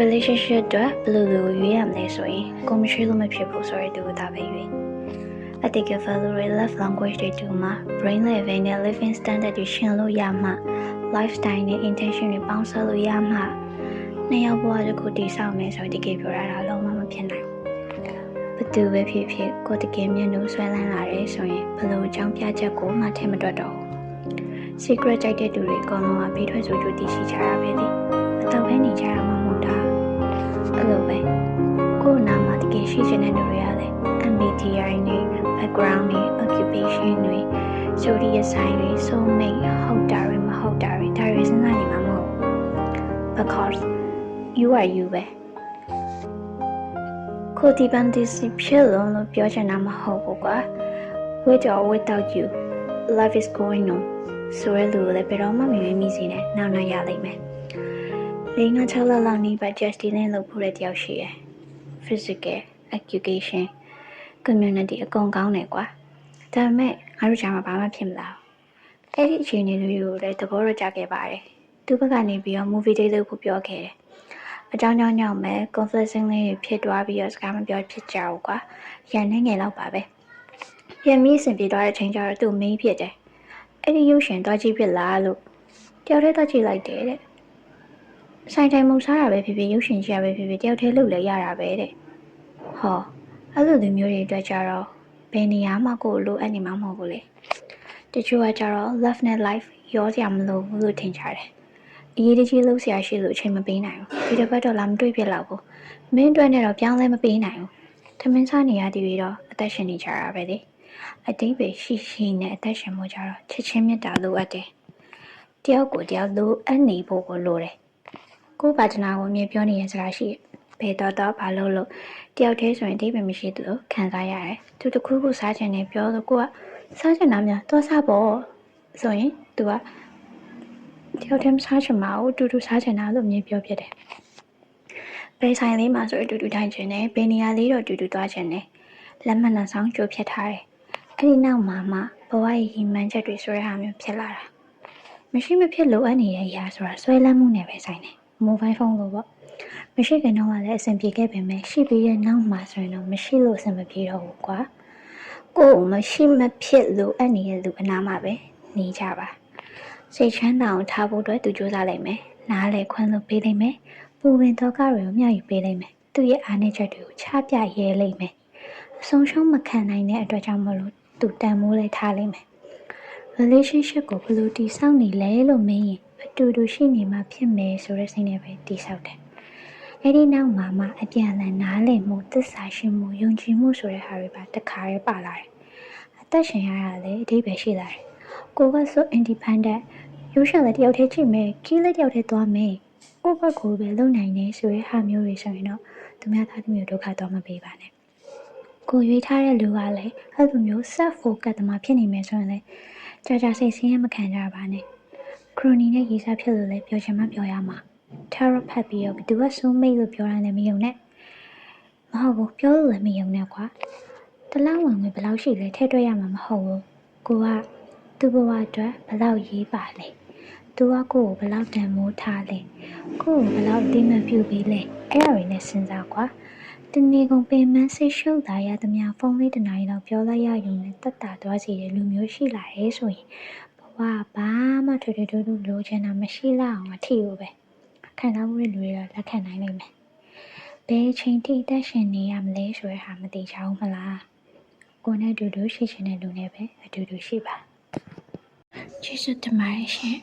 relationship အတွက်ဘယ်လိုလိုရွေးရမလဲဆိုရင်ကိုမရှိလို့မဖြစ်ဘူးဆိုရတဲ့သူကဒါပဲရွေးအတိတ်က value love language တွေတူမှာ brain level နဲ့ living standard တွေရှင်းလို့ရမှ lifestyle နဲ့ intention တွေပေါင်းစပ်လို့ရမှနှစ်ယောက်ဘဝတစ်ခုတည်ဆောက်မယ်ဆိုရင်တကယ်ပြောရတာလုံးဝမဖြစ်နိုင်ဘူးဘသူပဲဖြစ်ဖြစ်ကိုတကယ်မျက်နှာဆွဲလန်းလာတယ်ဆိုရင်ဘယ်လိုအကြောင်းပြချက်ကိုမှထင်မတွက်တော့ဘူး secret ကြိုက်တဲ့သူတွေအကုန်လုံးကပြီးထွက်ဆိုကြတည်ရှိကြတာပဲလေအတော့ပဲနေကြရမှာမဟု တ်တာအဲ့လိုပဲကိုယ်နာမှာတကယ်ရှိချင်တဲ့လူတွေကလည်း MBTI နဲ့ background နဲ့ occupation တွေ zodiac sign တွေ soulmate ဟုတ်တာတွေမဟုတ်တာတွေဒါတွေစဉ်းစားနေမှာမဟုတ်ဘူး because you are you ပဲကိုဒီပန်ဒီစီဖြစ်လုံးလို့ပြောချင်တာမဟုတ်ဘူးကွာ with or without you life is going on ဆိုရလို့လည်းဘယ်တော့မှမရွေးမိစေနဲ့နောက်နောက်ရလိမ့်မယ်။ လေးငါး6လလောက်နေပါ justin လုပ်ဖို့တဲ့တယောက်ရှိရယ်။ physical education community အကုန်ကောင်းတယ်ကွာ။ဒါပေမဲ့ငါတို့ကြားမှာဘာမှဖြစ်မလာဘူး။အဲ့ဒီအခြေအနေလေးကိုလည်းသဘောတော့ကျခဲ့ပါတယ်။သူ့ဘက်ကနေပြီးတော့ movie day လုပ်ဖို့ပြောခဲ့တယ်။အကြောင်းကြောင့်ကြောင့်ပဲ conflicting လေးတွေဖြစ်သွားပြီးတော့စကားမပြောဖြစ်ကြဘူးကွာ။ရန်နေငယ်လောက်ပါပဲ။ပြန်ပြီးအဆင်ပြေသွားတဲ့အချိန်ကျတော့သူ့ main ဖြစ်တယ်။အဲ့ဒီရုပ်ရှင်သွားကြည့်ဖြစ်လားလို့တယောက်တည်းသွားကြည့်လိုက်တယ်တဲ့ ဆိုင်တိုင်မုံစားတာပဲဖြစ်ဖြစ်ရုပ်ရှင်ကြည့်ရပဲဖြစ်ဖြစ်တယောက်တည်းလုပ်လဲရတာပဲတဲ့ဟောအဲ့လိုလူမျိုးတွေအတွက်ကြတော့ဘယ်နေရာမှကိုယ်လိုအပ်နေမှာမဟုတ်ဘူးလေတချို့ကကြတော့ love နဲ့ life ရောစရာမလိုဘူးလို့ထင်ကြတယ်အရေးတကြီးလုပ်စရာရှိလို့အချိန်မပေးနိုင်ဘူးဒီတစ်ပတ်တော့လာမတွေ့ဖြစ်တော့ဘူးမင်းအတွက်နဲ့တော့ပြောင်းလဲမပေးနိုင်ဘူးထမင်းစားနေရတဲ့တွေတော့အသက်ရှင်နေကြတာပဲလေအတိတ်ပဲရှိရှိနဲ့အသက်ရှင်မှုကြတော့ချစ်ချင်းမြတ်တာလိုအပ်တယ်။တယောက်ကိုတယောက်လိုအပ်နေဖို့ကိုလိုတယ်။ ကိုယ်ပါတနာကိုအမြင်ပြောနေရစကားရှိဘယ်တော့တော့ဘာလို့လို့တယောက်တည်းဆိုရင်အတိတ်ပဲမရှိသလိုခံစားရတယ်။သူတစ်ခုခုစားချင်တယ်ပြောလို့ကိုကစားချင်တာများတော့စားဖို့ဆိုရင် तू ကတယောက်တည်းမစားချင်ပါဘူးတူတူစားချင်တာလို့အမြင်ပြောပြတယ်။ဘယ်ဆိုင်လေးမှာဆိုရင်တူတူထိုင်ချင်တယ်။ဘယ်နေရာလေးတော့တူတူသွားချင်တယ်။လက်မှတ်နှဆောင်ကြိုးဖြတ်ထားတယ်။အဲ့ဒီနောက်မှာမှဘဝရဲ့ရည်မှန်းချက်တွေဆိုတဲ့ဟာမျိုးဖြစ်လာတာမရှိမဖြစ်လိုအပ်နေတဲ့အရာဆိုတာဆွဲလန်းမှုနဲ့ပဲဆိုင်တယ် မိုဘိုင်းဖုန်းလိုပေါ့မရှိခင်တော့ကလည်းအဆင်ပြေခဲ့ပေမဲ့ရှိပြီးရဲ့နောက်မှာဆိုရင်တော့မရှိလို့အဆင်မပြေတော့ဘူးကွာကိုယ်မရှိမဖြစ်လိုအပ်နေတဲ့လူအနာမှာပဲနေကြပါစိတ်ချမ်းသာအောင်ထားဖို့အတွက်သူကြိုးစားလိုက်မယ်နားလေခွင့်လို့ပေးလိုက်မယ်ပူပင်တော့ကတွေကိုမျှယူပေးလိုက်မယ်သူ့ရဲ့အားနည်းချက်တွေကိုချပြရဲလိုက်မယ်အဆုံးရှုံးမခံနိုင်တဲ့အတွက်ကြောင့်မလို့သူတန်မိုးလေးထားလိမ့်မယ် relationship ကိုဘယ်လိုတည်ဆောက်နေလဲလို့မင်းရင် အတူတူရှိနေမှဖြစ်မယ်ဆိုတဲ့စိတ်နဲ့ပဲတည်ဆောက်တယ်အဲ့ဒီနောက်မှာမှအပြန်အလှန်နားလည်မှုသစ္စာရှိမှုယုံကြည်မှုဆိုတဲ့ဟာတွေပါတခါရဲပါလာတယ်အသက်ရှင်ရတာလည်းအဓိပ္ပာယ်ရှိလာတယ်ကိုကဆို independent ရုပ်ရှာလည်းတယောက်တည်းကြည့်မယ်ကြီးလည်းတယောက်တည်းသွားမယ်ကိုယ့်ဘက်ကိုပဲလုံနိုင်နေဆိုတဲ့ဟာမျိုးတွေဆိုရင်တော့သူများသားသမီးတို့ဒုက္ခတော့မပေးပါနဲ့ကိုရွေးထားတဲ့လူကလည်းအဲ့လိုမျိုး self focus တမဖြစ်နေမယ်ဆိုရင်လည်းကြာကြာစိတ်ဆင်းရဲမခံကြပါနဲ့ ခရိုနီနဲ့ရေးစားဖြစ်လို့လည်းပြောချင်မှပြောရမှာ tarot ဖတ်ပြီးတော့ဘယ်သူကဆုံးမိတ်လို့ပြောရတယ်မယုံနဲ့မဟုတ်ဘူးပြောလို့လည်းမယုံနဲ့ကွာတလောက်ဝင်ဝင်ဘယ်လောက်ရှိလဲထဲ့တွက်ရမှာမဟုတ်ဘူးကိုကသူ့ဘဝအတွက်ဘယ်လောက်ရေးပါလဲသူကကိုယ့်ကိုဘယ်လောက်တန်မိုးထားလဲကိုယ့်ကိုဘယ်လောက်အသိမှတ်ပြုပေးလဲအဲ့ဒါတွေနဲ့စဉ်းစားကွာတနေ့ကုန်ပင်မဆိတ်ရှုပ်လာရသမျှဖုန်းလေးတစ်နာရီလောက်ပြောလိုက်ရယူနဲ့တက်တာသွားစီတဲ့လူမျိုးရှိလာရဲဆိုရင်ဘ ဝဘာမှထွေထွေထူးထူးလိုချင်တာမရှိလောက်အောင်မထီဘူးပဲခံစားမှုတွေလူတွေကလက်ခံနိုင်လိမ့်မယ်ဘယ်အချိန်ထိတက်ရှင်နေရမလဲဆိုတဲ့ဟာမသိချအောင်မလားကိုယ်နဲ့အတူတူရှိချင်တဲ့လူနဲ့ပဲအတူတူရှိပါကျေးဇူးတင်ပါတယ်ရှင်